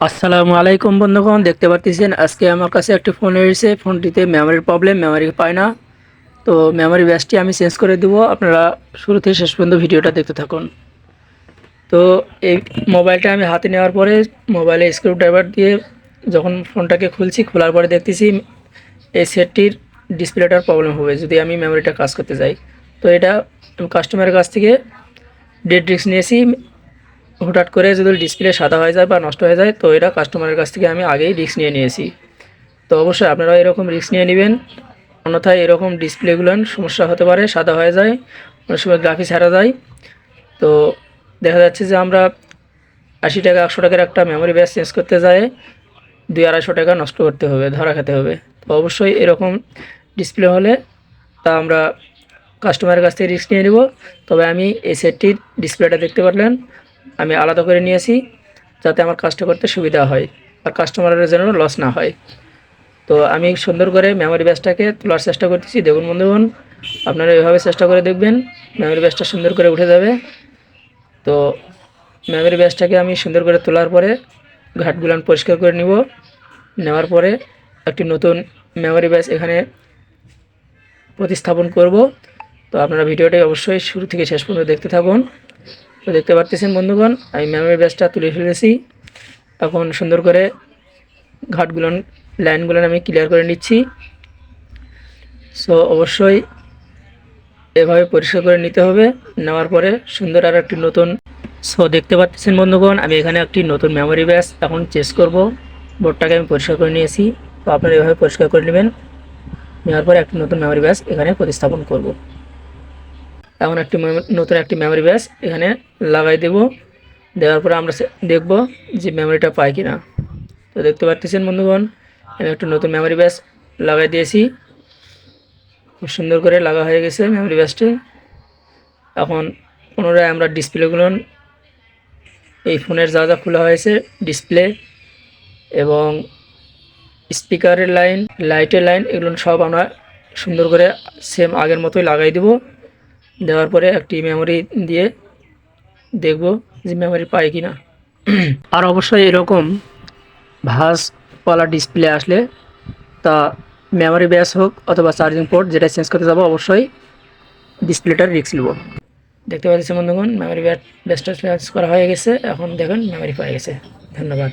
আসসালামু আলাইকুম বন্ধুগণ, দেখতে পাচ্ছেন আজকে আমার কাছে একটি ফোন এসেছে। ফোনটিতে মেমোরির প্রবলেম মেমোরি পায় না। তো মেমোরি ব্যাসটি আমি চেঞ্জ করে দেব। আপনারা শুরু থেকে শেষ পর্যন্ত ভিডিওটা দেখতে থাকুন। তো এই মোবাইলটা আমি হাতে নেওয়ার পরে মোবাইলে স্ক্রু ড্রাইভার দিয়ে যখন ফোনটাকে খুলছি, খোলার পরে দেখতেছি এই সেটটির ডিসপ্লেটার প্রবলেম হবে, যদি আমি মেমোরিটা কাজ করতে যাই। তো এটা কাস্টমারের কাছ থেকে ডেড রিক্স নিয়েছি। হুটহাট করে যদি ডিসপ্লে সাদা হয়ে যায় বা নষ্ট হয়ে যায়, তো এটা কাস্টমারের কাছ থেকে আমি আগেই রিস্ক নিয়ে নিয়েছি। তো অবশ্যই আপনারা এরকম রিস্ক নিয়ে নেবেন। অন্যথায় এরকম ডিসপ্লেগুলো সমস্যা হতে পারে, সাদা হয়ে যায়, অনেক সময় গ্রাফিক্স হারা যায়। তো দেখা যাচ্ছে যে আমরা আশি টাকা, একশো টাকার একটা মেমোরি ব্যাস চেঞ্জ করতে যায় দুই আড়াইশো টাকা নষ্ট করতে হবে, ধরা খেতে হবে। তো অবশ্যই এরকম ডিসপ্লে হলে তা আমরা কাস্টমারের কাছ থেকে রিস্ক নিয়ে নেব। তবে আমি এই সেটটির ডিসপ্লেটা দেখতে পারলেন। আমি আলাদা করে নিয়েছি যাতে আমার কাজটা করতে সুবিধা হয় আর কাস্টমারের যেন লস না হয়। তো আমি সুন্দর করে মেমোরি ব্যাসটাকে তোলার চেষ্টা করতেছি। দেখুন বন্ধুগণ, আপনারা এভাবে চেষ্টা করে দেখবেন মেমোরি ব্যাসটা সুন্দর করে উঠে যাবে। তো মেমোরি ব্যাসটাকে আমি সুন্দর করে তোলার পরে ঘাটগুলান পরিষ্কার করে নিব। নেওয়ার পরে একটি নতুন মেমোরি ব্যাস এখানে প্রতিস্থাপন করব। তো আপনারা ভিডিওটি অবশ্যই শুরু থেকে শেষ পর্যন্ত দেখতে থাকুন। তো দেখতে পাচ্ছেন বন্ধুগণ, আমি মেমোরি ব্যাসটা তুলে ফেলেছি। এখন সুন্দর করে ঘাটগুলো লাইনগুলো আমি ক্লিয়ার করে নিচ্ছি। সো অবশ্যই এভাবে পরিষ্কার করে নিতে হবে। নেওয়ার পরে সুন্দর আর একটি নতুন সো দেখতে পাচ্ছেন বন্ধুগণ। আমি এখানে একটি নতুন মেমোরি ব্যাস এখন চেস করব। বোর্ডটাকে আমি পরিষ্কার করে নিয়েছি। তো আপনারা এভাবে পরিষ্কার করে নেবেন। নেওয়ার পরে একটি নতুন মেমোরি ব্যাস এখানে প্রতিস্থাপন করব। এখন একটি নতুন একটি মেমোরি ব্যাস এখানে লাগাই দেব। দেওয়ার পরে আমরা দেখব যে মেমোরিটা পাই কি না তো দেখতে পাচ্ছেন বন্ধুগণ আমি একটা নতুন মেমোরি ব্যাস লাগাই দিয়েছি। খুব সুন্দর করে লাগা হয়ে গেছে মেমোরি ব্যাসটি। এখন পুনরায় আমরা ডিসপ্লেগুলো এই ফোনের যা যা খোলা হয়েছে ডিসপ্লে এবং স্পিকারের লাইন লাইটের লাইন এগুলো সব আমরা সুন্দর করে সেম আগের মতোই লাগাই দেব। দেওয়ার পরে একটি মেমোরি দিয়ে দেখব যে মেমোরি পাই কি না আর অবশ্যই এরকম ভাঁজওয়ালা ডিসপ্লে আসলে তা মেমোরি ব্যাস হোক অথবা চার্জিং পোর্ট যেটা চেঞ্জ করতে যাব, অবশ্যই ডিসপ্লেটার রিক্স নেব। দেখতে পাচ্ছি বন্ধুগণ মেমোরি ব্যাসটা চেঞ্জ করা হয়ে গেছে। এখন দেখুন মেমোরি পাই গেছে। ধন্যবাদ।